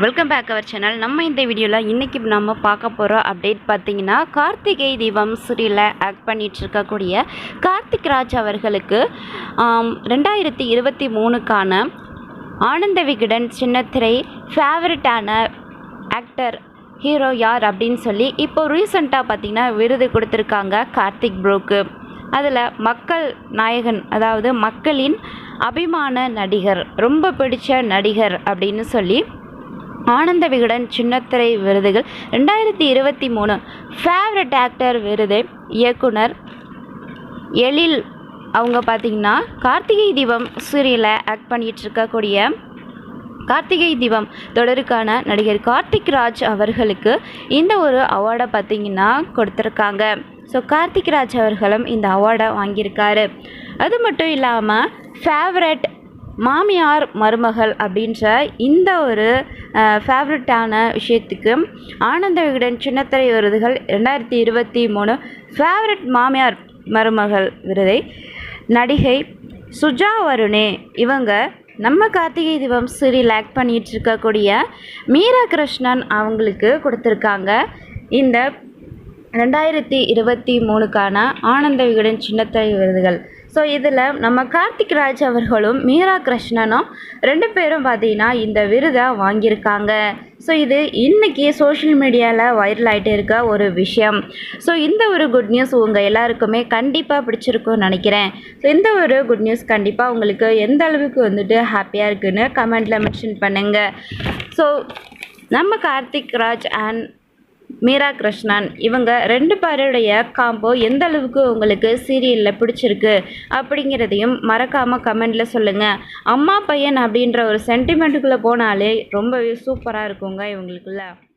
Welcome back our channel நம்ம இந்த வீடியோவில் இன்றைக்கி நம்ம பார்க்க போகிற அப்டேட் பார்த்திங்கன்னா கார்த்திகை தீபம் சீரியலில் ஆக்ட் பண்ணிகிட்டு இருக்கக்கூடிய கார்த்திக் ராஜ் அவர்களுக்கு ரெண்டாயிரத்தி இருபத்தி மூணுக்கான ஆனந்த விகடன் சின்னத்திரை ஃபேவரட்டான ஆக்டர் ஹீரோ யார் அப்படின்னு சொல்லி இப்போ ரீசண்டாக பார்த்திங்கன்னா விருது கொடுத்துருக்காங்க கார்த்திக் ப்ரோக்கு. அதில் மக்கள் நாயகன் அதாவது மக்களின் அபிமான நடிகர் ரொம்ப பிடிச்ச நடிகர் அப்படின்னு சொல்லி ஆனந்த விகடன் சின்னத்திரை விருதுகள். ரெண்டாயிரத்தி இருபத்தி மூணு ஃபேவரட் ஆக்டர் விருது இயக்குனர் எழில். அவங்க பார்த்தீங்கன்னா கார்த்திகை தீபம் சீரியலில் ஆக்ட் பண்ணிகிட்டு இருக்கக்கூடிய கார்த்திகை தீபம் தொடருக்கான நடிகர் கார்த்திக் ராஜ் அவர்களுக்கு இந்த ஒரு அவார்டை பார்த்தீங்கன்னா கொடுத்துருக்காங்க. ஸோ கார்த்திக் ராஜ் அவர்களும் இந்த அவார்டை வாங்கியிருக்காரு. அது மட்டும் இல்லாமல் ஃபேவரட் மாமியார் மருமகள் அப்படின்ற இந்த ஒரு ஃபேவரட்டான விஷயத்துக்கு ஆனந்த விகடன் சின்னத்திரை விருதுகள் ரெண்டாயிரத்தி இருபத்தி மூணு ஃபேவரட் மாமியார் மருமகள் விருதை நடிகை சுஜா வருணே. இவங்க நம்ம கார்த்திகை தீபம் சீரியல் ஆக்ட் பண்ணிட்டு இருக்கக்கூடிய மீரா கிருஷ்ணன் அவங்களுக்கு கொடுத்துருக்காங்க. இந்த ரெண்டாயிரத்தி இருபத்தி மூணுக்கான ஆனந்த விகடன் சின்னத்திரை விருதுகள். ஸோ இதில் நம்ம கார்த்திக் ராஜ் அவர்களும் மீரா கிருஷ்ணனும் ரெண்டு பேரும் பார்த்தீங்கன்னா இந்த விருதை வாங்கியிருக்காங்க. ஸோ இது இன்றைக்கி சோஷியல் மீடியாவில் வைரல் ஆகிட்டு இருக்க ஒரு விஷயம். ஸோ இந்த ஒரு குட் நியூஸ் உங்கள் எல்லாருக்குமே கண்டிப்பாக பிடிச்சிருக்கும்னு நினைக்கிறேன். ஸோ இந்த ஒரு குட் நியூஸ் கண்டிப்பாக உங்களுக்கு எந்த அளவுக்கு வந்துட்டு ஹாப்பியாக இருக்குன்னு கமெண்டில் மென்ஷன் பண்ணுங்கள் ஸோ நம்ம கார்த்திக் ராஜ் அண்ட் மீரா கிருஷ்ணன் இவங்க ரெண்டு பேருடைய காம்போ எந்த அளவுக்கு உங்களுக்கு சீரியலில் பிடிச்சிருக்கு அப்படிங்கிறதையும் மறக்காமல் கமெண்டில் சொல்லுங்கள் அம்மா பையன் அப்படின்ற ஒரு சென்டிமெண்ட்டுக்குள்ளே போனாலே ரொம்பவே சூப்பராக இருக்குங்க இவங்களுக்குள்ள.